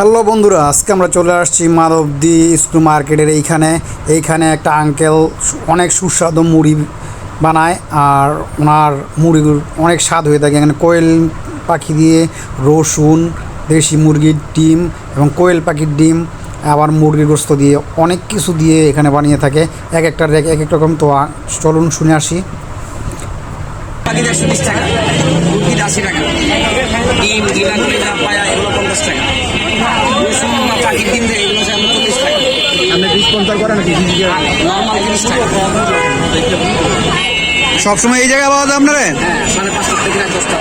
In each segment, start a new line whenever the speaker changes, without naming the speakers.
Hello বন্ধুরা, আজকে আমরা চলে আসছি মাধবদি স্কুল মার্কেটের এইখানে। এইখানে একটা আঙ্কেল অনেক সুস্বাদু মুড়ি বানায় আর ওনার মুড়িগুলো অনেক স্বাদ হয়ে থাকে। এখানে কোয়েল পাখি দিয়ে রসুন, দেশি মুরগির ডিম এবং কোয়েল পাখির ডিম, আবার মুরগির গোস্ত দিয়ে অনেক কিছু দিয়ে এখানে বানিয়ে থাকে। এক একটার এক এক রকম। তো চলুন শুনে আসি।
টাকা টাকা। পাখির ডিম দেয় এগুলো চল্লিশ
আপনি স্পন্সর করেন নাকি?
নর্মাল টাকা
সবসময় এই জায়গায় পাওয়া যায় আপনারা?
হ্যাঁ সাড়ে পাঁচটা থেকে রাত দশটা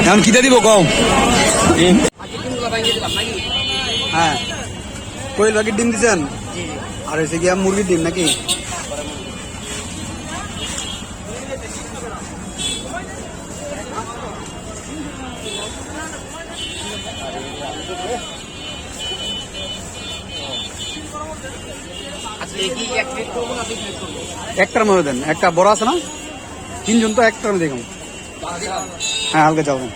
এখন খিদে দিব কম হ্যাঁ। কোয়েল পাখির ডিম দিচ্ছেন আর এসে গিয়া মুরগির ডিম নাকি? একটার মধ্যে দেন একটা বড় আছে না? তিনজন তো একটার মধ্যে দেখুন হ্যাঁ হালকা চালবেন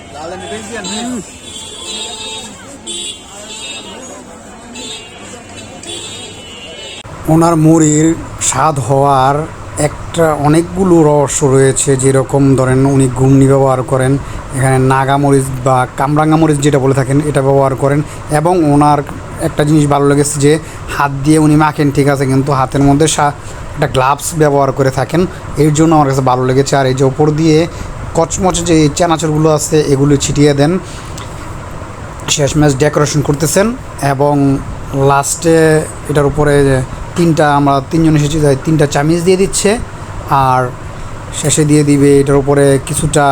ওনার মুড়ির স্বাদ হওয়ার একটা অনেকগুলো রহস্য রয়েছে যেরকম ধরেন উনি ঘুমনি ব্যবহার করেন, এখানে নাগা মরিচ বা কামরাঙ্গা মরিচ যেটা বলে থাকেন, এটা ব্যবহার করেন এবং ওনার একটা জিনিস ভালো লেগেছে যে হাত দিয়ে উনি মাখেন, ঠিক আছে, কিন্তু হাতের মধ্যে সা- একটা গ্লাভস ব্যবহার করে থাকেন। এর জন্য আমার কাছে ভালো লেগেছে। আর এই যে ওপর দিয়ে কচমচে যে চানাচুরগুলো আছে, এগুলো ছিটিয়ে দেন। শেষমেশ ডেকোরেশন করতেছেন এবং লাস্টে এটার উপরে তিনটা আমরা তিনজন এসেছি, তাই তিনটা চামিচ দিয়ে দিচ্ছে। আর শেষে দিয়ে দিবে এটার উপরে কিছুটা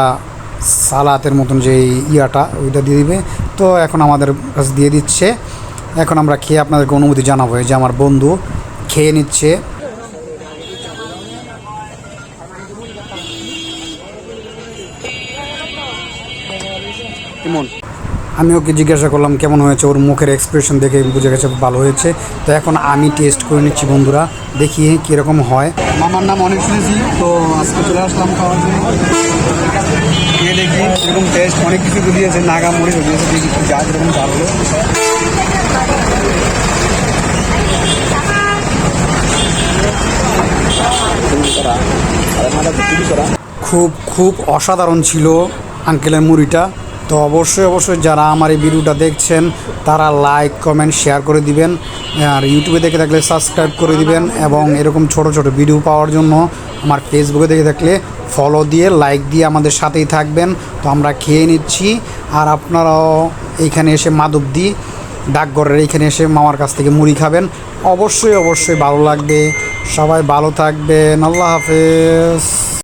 সালাতের মতন যে ইয়াটা, ওইটা দিয়ে দিবে। তো এখন আমাদের কাছে দিয়ে দিচ্ছে। এখন আমরা খেয়ে আপনাদেরকে অনুমতি জানাব যে আমার বন্ধু খেয়ে নিচ্ছে। আমি ওকে জিজ্ঞাসা করলাম, কেমন হয়েছে? ওর মুখের এক্সপ্রেশন দেখে বুঝে গেছে ভালো হয়েছে। তো এখন আমি টেস্ট করে নিচ্ছি বন্ধুরা, দেখি কীরকম হয়। মামার নাম অনেক শুনেছি, তো আজকে চলে আসলাম খাওয়ার জন্য। দেখি এরকম টেস্ট অনেক কিছু দিয়েছে নাগা মরিচ দিয়েছে দেখি যা যেরকম খুব খুব অসাধারণ ছিল আঙ্কেলের মুড়িটা। তো অবশ্যই অবশ্যই যারা আমার এই ভিডিওটা দেখছেন, তারা লাইক কমেন্ট শেয়ার করে দিবেন। আর ইউটিউবে দেখে থাকলে সাবস্ক্রাইব করে দিবেন এবং এরকম ছোট ছোট ভিডিও পাওয়ার জন্য আমার ফেসবুকে দেখে থাকলে ফলো দিয়ে লাইক দিয়ে আমাদের সাথেই থাকবেন। তো আমরা খেয়ে নিচ্ছি। আর আপনারাও এইখানে এসে মাধবদি ডাকঘরের এইখানে এসে মামার কাছ থেকে মুড়ি খাবেন। অবশ্যই অবশ্যই ভালো লাগবে। সবাই ভালো থাকবেন। আল্লাহ হাফেজ।